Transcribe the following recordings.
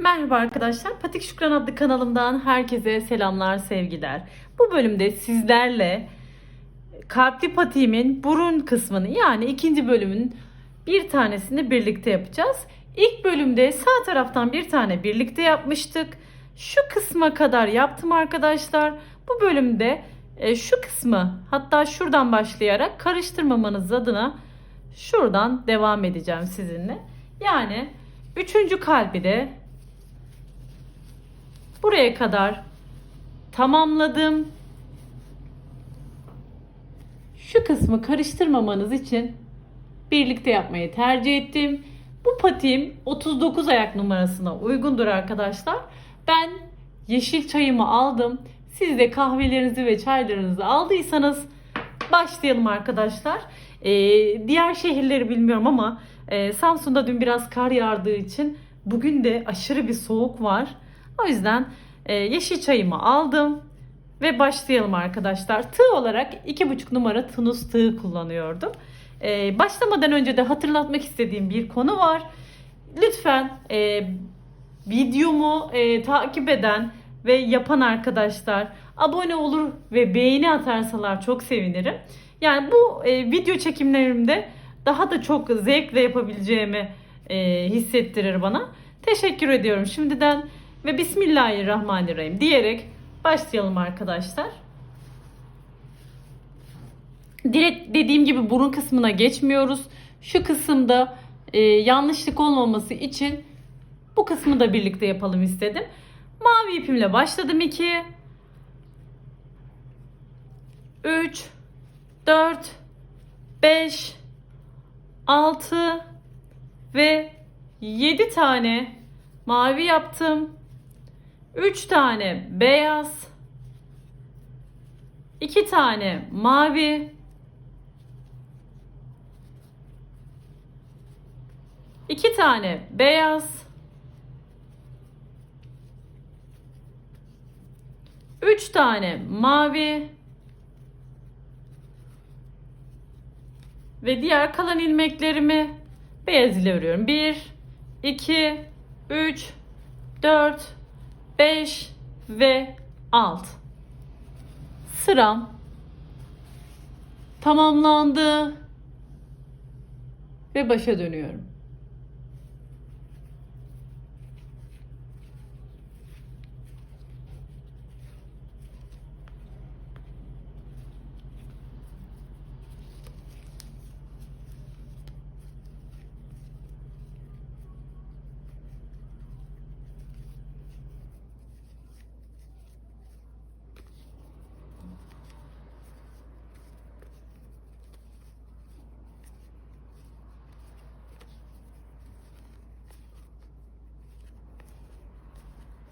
Merhaba arkadaşlar. Patik Şükran adlı kanalımdan herkese selamlar, sevgiler. Bu bölümde sizlerle kalpli patiğimin burun kısmını yani ikinci bölümün bir tanesini birlikte yapacağız. İlk bölümde sağ taraftan bir tane birlikte yapmıştık. Şu kısma kadar yaptım arkadaşlar. Bu bölümde e, şu kısmı hatta şuradan başlayarak karıştırmamanız adına şuradan devam edeceğim sizinle. Yani üçüncü kalbi de buraya kadar tamamladım. Şu kısmı karıştırmamanız için birlikte yapmayı tercih ettim. Bu patiğim 39 ayak numarasına uygundur arkadaşlar. Ben yeşil çayımı aldım. Siz de kahvelerinizi ve çaylarınızı aldıysanız başlayalım arkadaşlar. Ee, diğer şehirleri bilmiyorum ama e, Samsun'da dün biraz kar yağdığı için bugün de aşırı bir soğuk var. O yüzden e, yeşil çayımı aldım ve başlayalım arkadaşlar. Tığ olarak 2,5 numara Tunus tığı kullanıyordum. E, başlamadan önce de hatırlatmak istediğim bir konu var. Lütfen e, videomu e, takip eden ve yapan arkadaşlar abone olur ve beğeni atarsalar çok sevinirim. Yani bu e, video çekimlerimde daha da çok zevkle yapabileceğimi e, hissettirir bana. Teşekkür ediyorum şimdiden ve Bismillahirrahmanirrahim diyerek başlayalım arkadaşlar. Direkt dediğim gibi burun kısmına geçmiyoruz. Şu kısımda e, yanlışlık olmaması için bu kısmı da birlikte yapalım istedim. Mavi ipimle başladım 2 3 4 5 6 ve 7 tane mavi yaptım. 3 tane beyaz. 2 tane mavi. 2 tane beyaz. 3 tane mavi. Ve diğer kalan ilmeklerimi beyaz ile örüyorum. 1 2 3 4 5 ve 6. Sıram tamamlandı ve başa dönüyorum.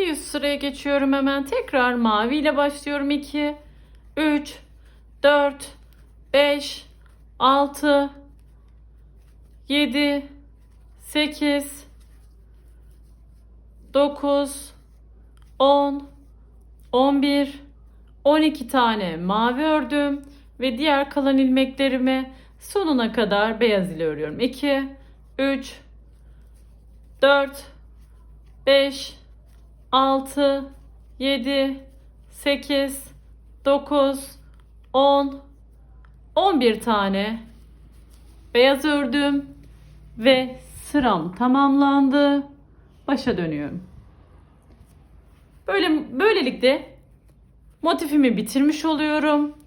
Bir üst sıraya geçiyorum hemen. Tekrar mavi ile başlıyorum. 2, 3, 4, 5, 6, 7, 8, 9, 10, 11, 12 tane mavi ördüm. Ve diğer kalan ilmeklerimi sonuna kadar beyaz ile örüyorum. 2, 3, 4, 5, 6, 7, 8, 9, 10, 11 tane beyaz ördüm ve sıram tamamlandı. Başa dönüyorum. Böyle böylelikle motifimi bitirmiş oluyorum.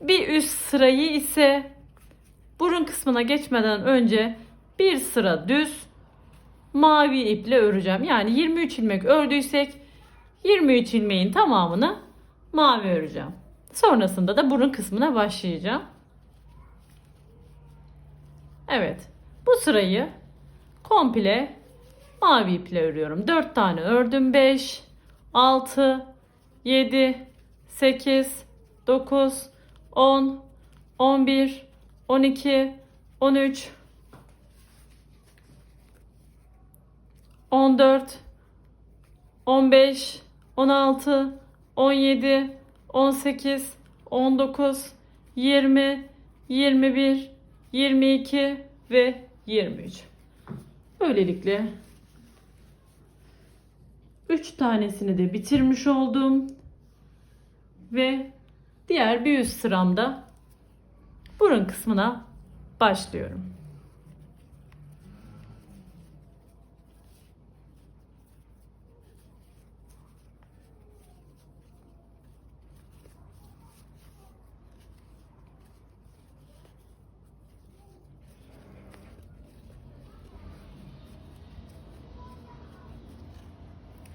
Bir üst sırayı ise burun kısmına geçmeden önce bir sıra düz mavi iple öreceğim. Yani 23 ilmek ördüysek 23 ilmeğin tamamını mavi öreceğim. Sonrasında da burun kısmına başlayacağım. Evet. Bu sırayı komple mavi iple örüyorum. 4 tane ördüm. 5 6 7 8 9 10 11 12 13 14 15 16 17 18 19 20 21 22 ve 23. Böylelikle 3 tanesini de bitirmiş oldum. Ve diğer bir üst sıramda burun kısmına başlıyorum.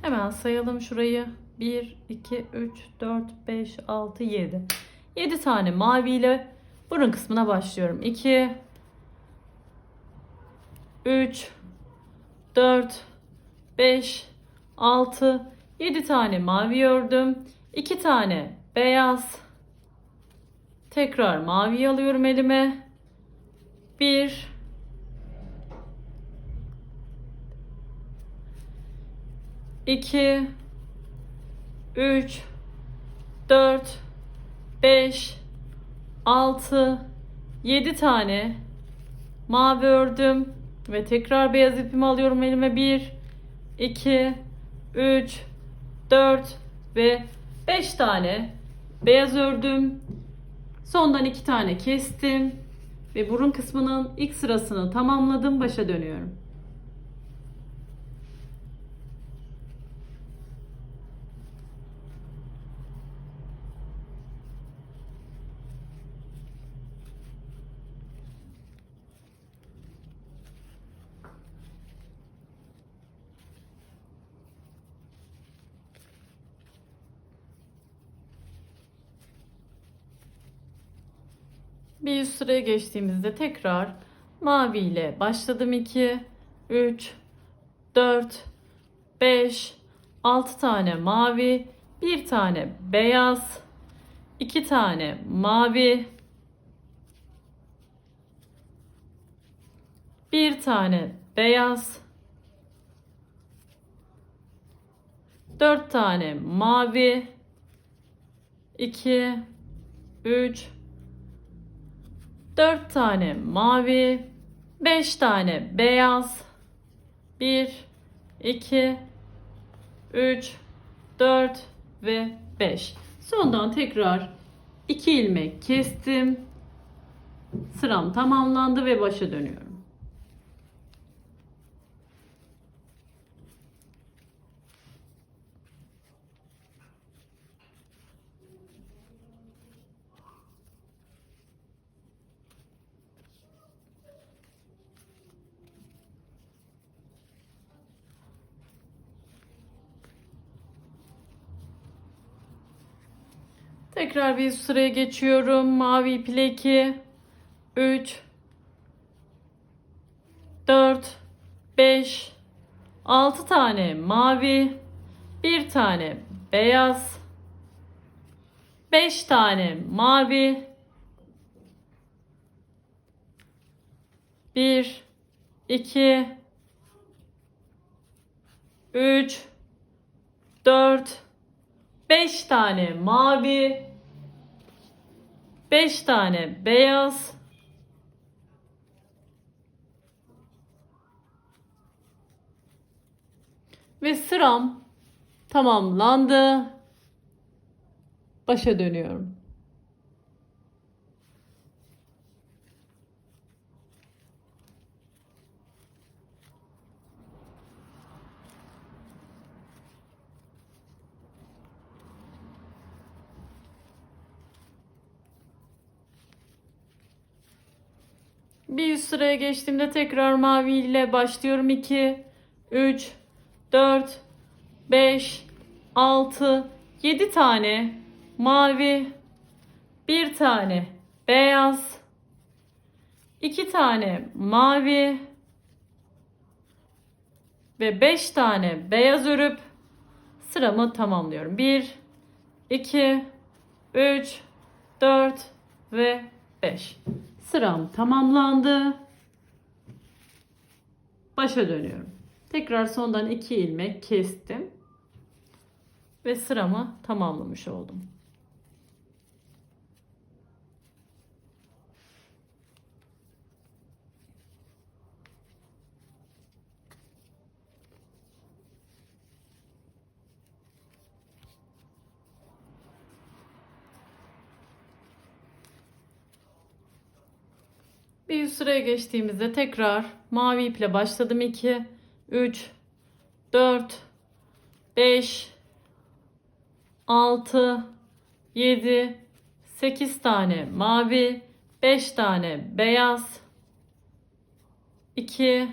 Hemen sayalım şurayı. 1, 2, 3, 4, 5, 6, 7. 7 tane maviyle burun kısmına başlıyorum. 2, 3, 4, 5, 6, 7 tane mavi ördüm. 2 tane beyaz. Tekrar mavi alıyorum elime. 1, 2 3 4 5 6 7 tane mavi ördüm ve tekrar beyaz ipimi alıyorum elime 1 2 3 4 ve 5 tane beyaz ördüm. Sondan 2 tane kestim ve burun kısmının ilk sırasını tamamladım. Başa dönüyorum. Bir üst sıraya geçtiğimizde tekrar mavi ile başladım. 2, 3, 4, 5, 6 tane mavi, 1 tane beyaz, 2 tane mavi, 1 tane beyaz, 4 tane mavi, 2, 3, 4 tane mavi, 5 tane beyaz, 1, 2, 3, 4 ve 5. Sondan tekrar 2 ilmek kestim. Sıram tamamlandı ve başa dönüyorum. Tekrar bir sıraya geçiyorum. Mavi iple 2, 3, 4, 5, 6 tane mavi, 1 tane beyaz, 5 tane mavi, 1, 2, 3, 4, 5 tane mavi, 5 tane beyaz, ve sıram tamamlandı. Başa dönüyorum. Bir üst sıraya geçtiğimde tekrar mavi ile başlıyorum. 2, 3, 4, 5, 6, 7 tane mavi, 1 tane beyaz, 2 tane mavi ve 5 tane beyaz örüp sıramı tamamlıyorum. 1, 2, 3, 4 ve 5. Sıram tamamlandı. Başa dönüyorum. Tekrar sondan 2 ilmek kestim. Ve sıramı tamamlamış oldum. Bir üst sıraya geçtiğimizde tekrar mavi iple başladım 2, 3, 4, 5, 6, 7, 8 tane mavi, 5 tane beyaz, 2,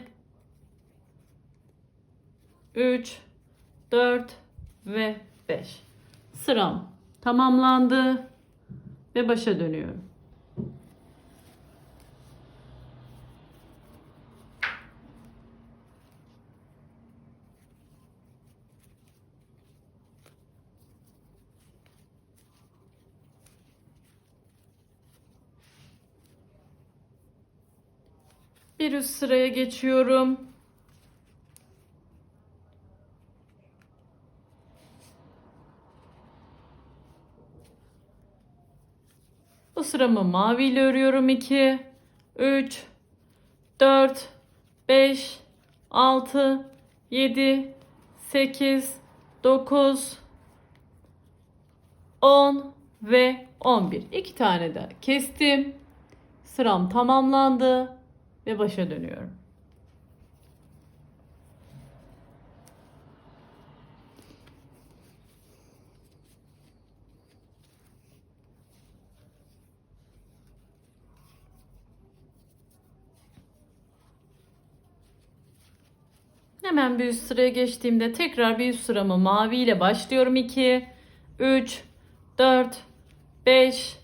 3, 4 ve 5. Sıram tamamlandı ve başa dönüyorum. Bir üst sıraya geçiyorum. Bu sıramı maviyle örüyorum. 2, 3, 4, 5, 6, 7, 8, 9, 10 ve 11. İki tane de kestim. Sıram tamamlandı ve başa dönüyorum. Hemen bir üst sıraya geçtiğimde tekrar bir üst sıramı mavi ile başlıyorum. 2, 3, 4, 5,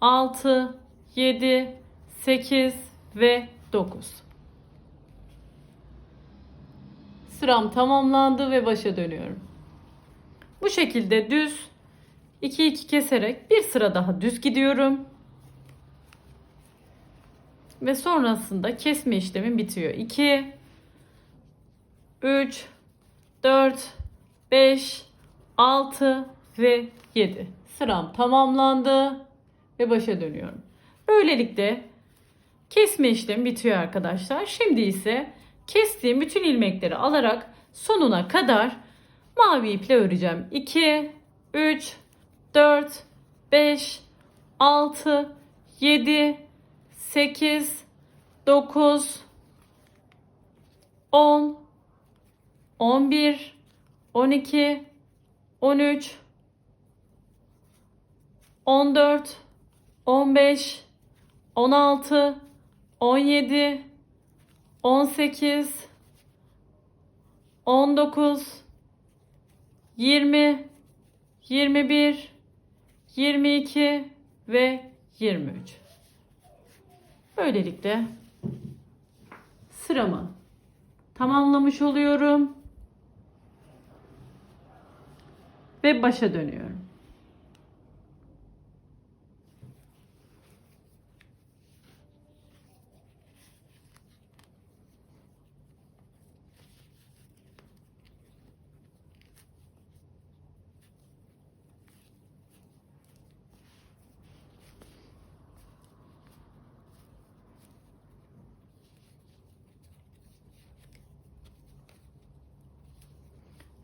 6, 7, 8 ve 9. Sıram tamamlandı ve başa dönüyorum. Bu şekilde düz 2 2 keserek bir sıra daha düz gidiyorum. Ve sonrasında kesme işlemim bitiyor. 2 3 4 5 6 ve 7. Sıram tamamlandı ve başa dönüyorum. Böylelikle kesme işlemi bitiyor arkadaşlar. Şimdi ise kestiğim bütün ilmekleri alarak sonuna kadar mavi iple öreceğim. 2 3 4 5 6 7 8 9 10 11 12 13 14 15 16 17 18 19 20 21 22 ve 23. Böylelikle sıramı tamamlamış oluyorum ve başa dönüyorum.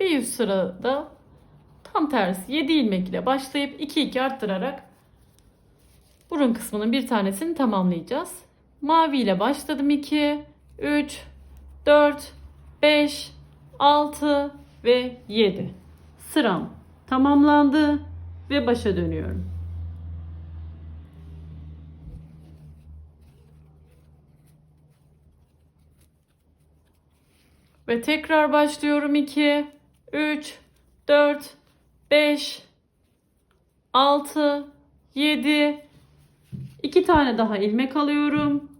Bir üst sırada tam tersi 7 ilmek ile başlayıp 2 2 arttırarak burun kısmının bir tanesini tamamlayacağız. Mavi ile başladım 2 3 4 5 6 ve 7. Sıram tamamlandı ve başa dönüyorum. Ve tekrar başlıyorum 2 3 4 5 6 7 2 tane daha ilmek alıyorum.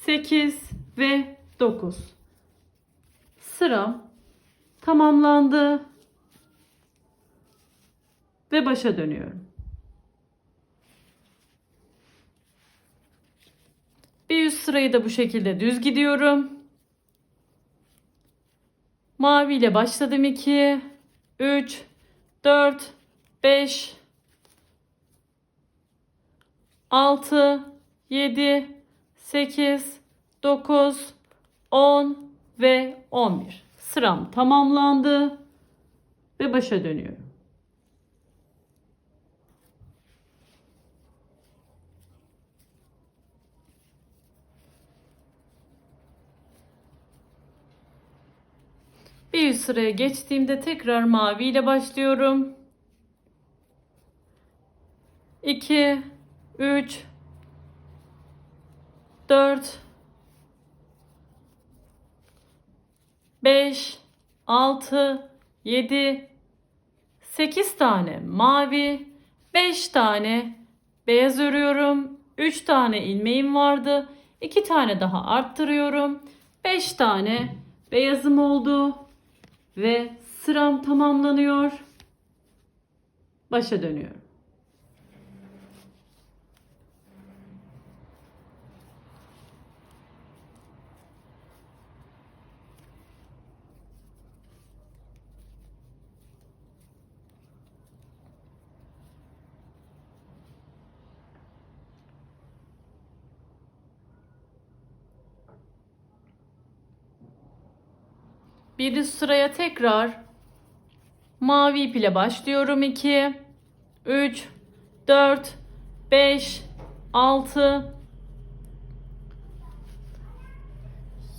8 ve 9. Sıram tamamlandı. Ve başa dönüyorum. Bir üst sırayı da bu şekilde düz gidiyorum. Mavi ile başladım 2, 3, 4, 5, 6, 7, 8, 9, 10 ve 11. Sıram tamamlandı ve başa dönüyorum. Bir üst sıraya geçtiğimde tekrar mavi ile başlıyorum. 2 3 4 5 6 7 8 tane mavi 5 tane beyaz örüyorum. 3 tane ilmeğim vardı. 2 tane daha arttırıyorum. 5 tane beyazım oldu ve sıram tamamlanıyor. Başa dönüyorum Bir üst sıraya tekrar mavi ip ile başlıyorum. 2 3 4 5 6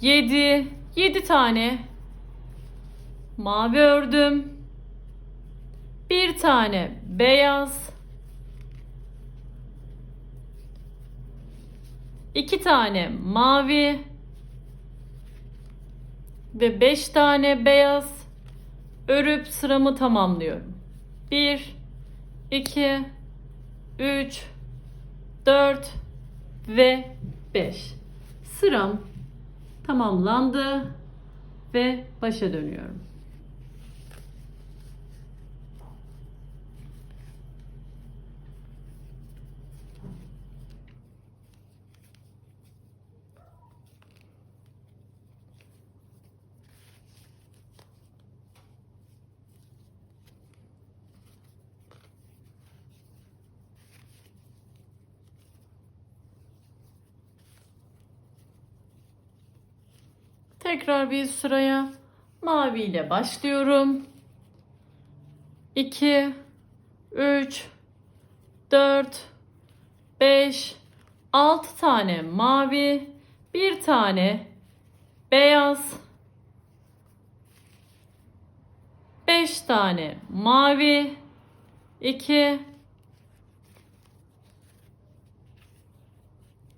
7 7 tane mavi ördüm. Bir tane beyaz. iki tane mavi ve 5 tane beyaz örüp sıramı tamamlıyorum. 1 2 3 4 ve 5. Sıram tamamlandı ve başa dönüyorum. Tekrar bir sıraya mavi ile başlıyorum. 2 3 4 5 6 tane mavi, bir tane beyaz, 5 tane mavi, 2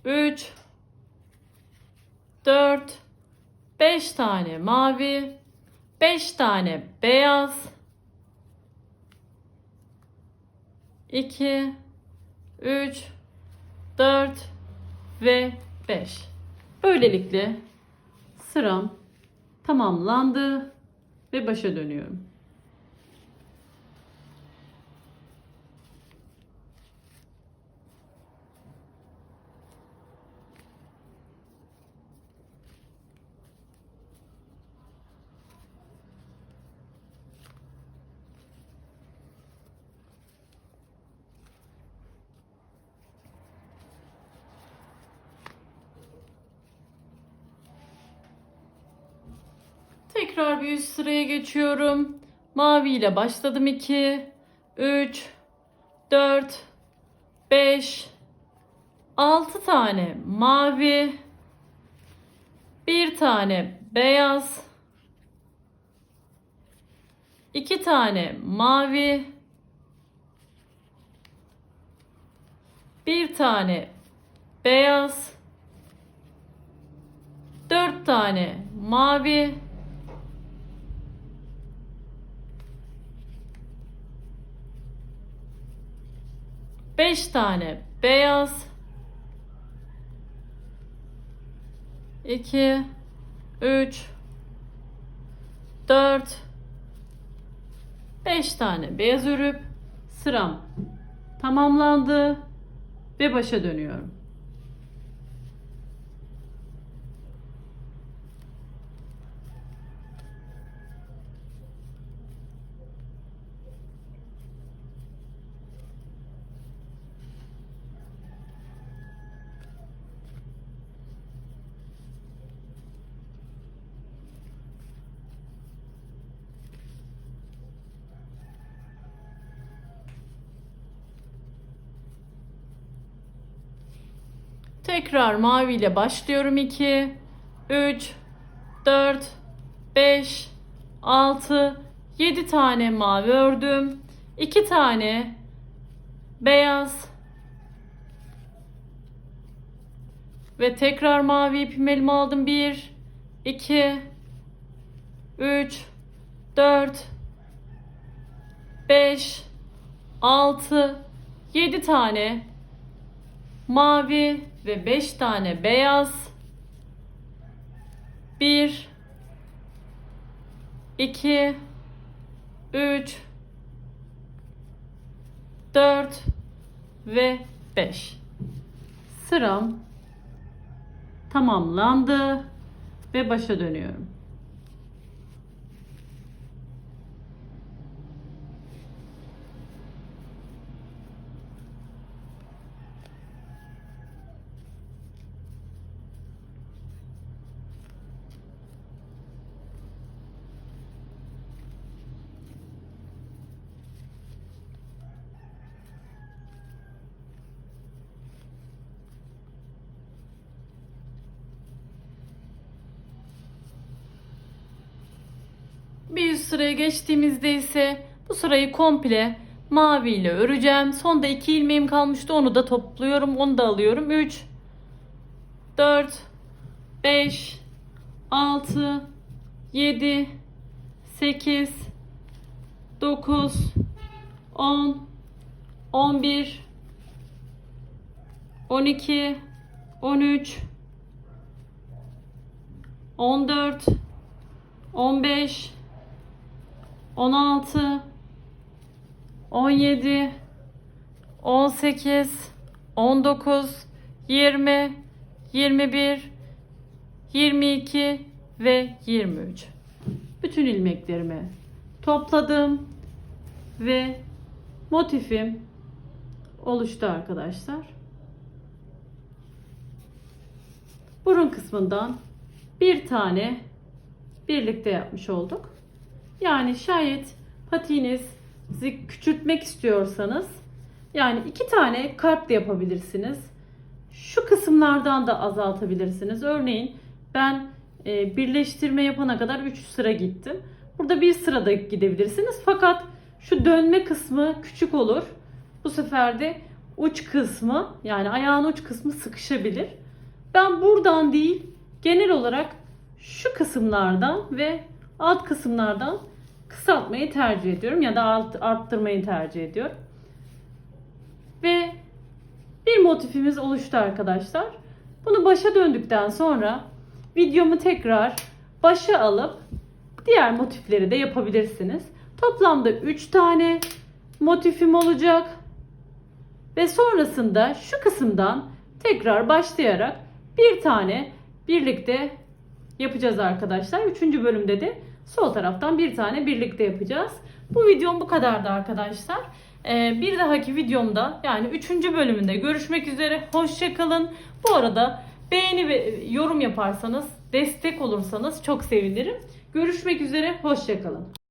3 4 5 tane mavi, 5 tane beyaz, 2 3 4 ve 5. Böylelikle sıram tamamlandı ve başa dönüyorum. Tekrar bir üst sıraya geçiyorum. Mavi ile başladım 2 3 4 5 6 tane mavi bir tane beyaz iki tane mavi bir tane beyaz dört tane mavi Beş tane beyaz. iki, üç, dört, beş tane beyaz örüp sıram tamamlandı ve başa dönüyorum. Tekrar mavi ile başlıyorum 2 3 4 5 6, 7 tane mavi ördüm. 2 tane beyaz ve tekrar mavi ipimi elime aldım. 1, 2, 3, 4, 5, 6, 7 tane mavi ve 5 tane beyaz. 1 2 3 4 ve 5. Sıram tamamlandı ve başa dönüyorum. Bir üst sıraya geçtiğimizde ise bu sırayı komple mavi ile öreceğim. Sonda iki ilmeğim kalmıştı. Onu da topluyorum. Onu da alıyorum. 3 4 5 6 7 8 9 10 11 12 13 14 15 16 17 18 19 20 21 22 ve 23 bütün ilmeklerimi topladım ve motifim oluştu arkadaşlar. Burun kısmından bir tane birlikte yapmış olduk. Yani şayet patiğinizi küçültmek istiyorsanız yani iki tane kalp de yapabilirsiniz. Şu kısımlardan da azaltabilirsiniz. Örneğin ben e, birleştirme yapana kadar 3 sıra gittim. Burada bir sırada gidebilirsiniz. Fakat şu dönme kısmı küçük olur. Bu sefer de uç kısmı yani ayağın uç kısmı sıkışabilir. Ben buradan değil genel olarak şu kısımlardan ve alt kısımlardan kısaltmayı tercih ediyorum ya da alt, arttırmayı tercih ediyorum. Ve bir motifimiz oluştu arkadaşlar. Bunu başa döndükten sonra videomu tekrar başa alıp diğer motifleri de yapabilirsiniz. Toplamda 3 tane motifim olacak. Ve sonrasında şu kısımdan tekrar başlayarak bir tane birlikte yapacağız arkadaşlar. Üçüncü bölümde de sol taraftan bir tane birlikte yapacağız. Bu videom bu kadardı arkadaşlar. Ee, bir dahaki videomda yani üçüncü bölümünde görüşmek üzere. Hoşçakalın. Bu arada beğeni ve yorum yaparsanız, destek olursanız çok sevinirim. Görüşmek üzere. Hoşçakalın.